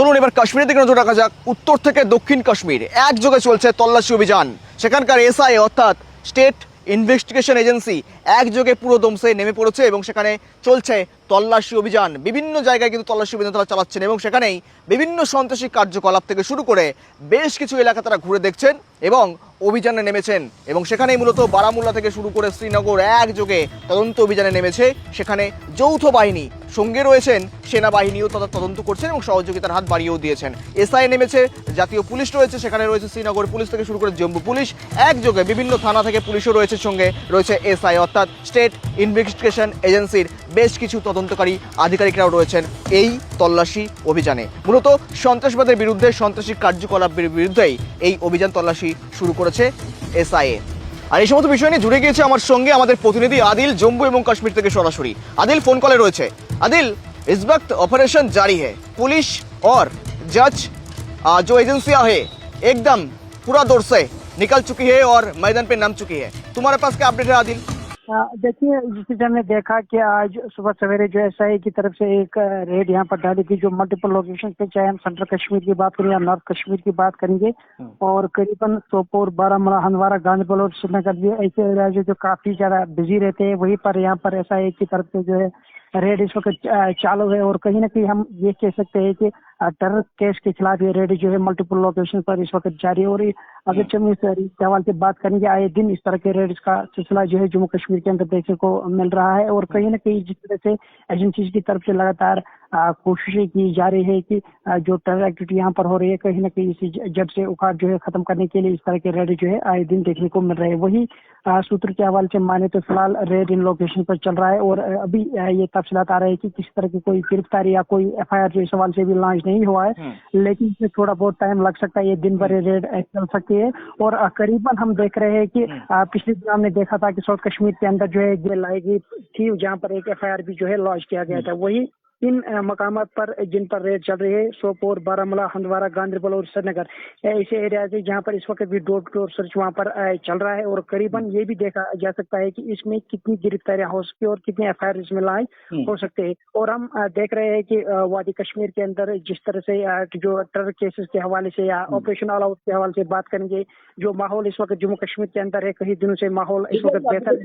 চলুন এবার কাশ্মীরের দিকে নজর রাখা যাক। উত্তর থেকে দক্ষিণ কাশ্মীর। একযোগে চলছে তল্লাশি অভিযান। সেখানকার এসআই অর্থাৎ স্টেট ইনভেস্টিগেশন এজেন্সি একযোগে পুরো দমসে নেমে পড়েছে এবং সেখানে চলছে তল্লাশি অভিযান। বিভিন্ন জায়গায় কিন্তু তল্লাশি অভিযান তারা চালাচ্ছেন এবং সেখানেই বিভিন্ন সন্ত্রাসী কার্যকলাপ থেকে শুরু করে বেশ কিছু এলাকা তারা ঘুরে দেখছেন এবং অভিযানে নেমেছেন। এবং সেখানেই মূলত বারামুল্লা থেকে শুরু করে শ্রীনগর একযোগে তদন্ত অভিযানে নেমেছে। সেখানে যৌথ বাহিনী সঙ্গে রয়েছেন সেনাবাহিনীও তারা তদন্ত করছেন এবং সহযোগিতার হাত বাড়িয়েও দিয়েছেন। এসআই নেমেছে, জাতীয় পুলিশ রয়েছে, সেখানে রয়েছে শ্রীনগর পুলিশ থেকে শুরু করে জম্মু পুলিশ। একযোগে বিভিন্ন থানা থেকে পুলিশও রয়েছে সঙ্গে, রয়েছে এসআই অর্থাৎ স্টেট ইনভেস্টিগেশন এজেন্সির বেশ কিছু তদন্তকারী আধিকারিকরাও রয়েছেন এই তল্লাশি অভিযানে। মূলত সন্ত্রাসবাদের বিরুদ্ধে, সন্ত্রাসী কার্যকলাপের বিরুদ্ধেই এই অভিযান তল্লাশি শুরু করেছে এসআইএ আর এই সমস্ত বিষয় নিয়ে জুড়ে গিয়েছে আমার সঙ্গে আমাদের প্রতিনিধি আদিল, জম্মু এবং কাশ্মীর থেকে সরাসরি। আদিল ফোন কলে রয়েছে। अदिल इस वक्त ऑपरेशन जारी है। पुलिस और जज जो एजेंसियाँ है एकदम पूरा दौर से निकल चुकी है और मैदान पे नम चुकी है। तुम्हारे पास क्या अपडेट है आदिल देखिए जिससे हमने देखा कि आज सुबह सवेरे जो एस आई की तरफ़ से एक रेड यहाँ पर डाली गई जो मल्टीपल लोकेशन पे चाहे हम सेंट्रल कश्मीर की बात करें या नॉर्थ कश्मीर की बात करेंगे हम्म। और करीबन सोपोर बारामूला हंदवारा गांधीबल और श्रीनगर भी ऐसे एरिया जो काफ़ी ज़्यादा बिज़ी रहते हैं वहीं पर यहाँ पर एस आई की तरफ़ से जो है रेड इस वक्त चालू है और कहीं ना कहीं हम ये कह सकते हैं कि टर्र केस के खिलाफ ये रेड जो है मल्टीपल लोकेशन पर इस वक्त जारी है और अगर हम इस सवाल से बात करेंगे आए दिन इस तरह के रेड का सिलसिला जो है जम्मू कश्मीर के अंदर देखने को मिल रहा है और कहीं ना कहीं जिस तरह से एजेंसीज की तरफ़ से लगातार कोशिशें की जा रही है कि जो टेरर एक्टिविटी यहाँ पर हो रही है कहीं ना कहीं इसी जड़ से उखाड़ जो है खत्म करने के लिए इस तरह के रेड जो है आए दिन देखने को मिल रहे हैं। वही सूत्र के हवाले से माने तो फ़िलहाल रेड इन लोकेशन पर चल रहा है और अभी ये तफसीलात आ रहे हैं कि किस तरह की कोई गिरफ्तारी या कोई एफ़ आई आर जो इस सवाल से भी लॉन्च नहीं हुआ है लेकिन इसमें थोड़ा बहुत टाइम लग सकता है ये दिन भर रेड चल सकती है। और करीबन हम देख रहे हैं कि पिछले दिन हमने देखा था कि साउथ कश्मीर के अंदर जो है ये लाई गई थी जहाँ पर एक एफ़ आई आर भी जो है लॉन्च किया गया था। वही इन मकामात पर जिन पर रेड चल रही है सोपोर बारामूला हंदवारा गांधरबल और श्रीनगर। ऐसे एरियाज़ है जहाँ पर इस वक्त भी डोर टू डोर सर्च वहाँ पर चल रहा है और करीबन ये भी देखा जा सकता है कि इसमें कितनी गिरफ्तारियाँ हो सकती है और कितने एफ़ आई आर इसमें लाए हो सकते हैं। और हम देख रहे हैं कि वादी कश्मीर के अंदर जिस तरह से जो टेरर केसेस के हवाले से या ऑपरेशन ऑल आउट के हवाले से बात करेंगे जो माहौल इस वक्त जम्मू कश्मीर के अंदर है कई दिनों से माहौल इस वक्त बेहतर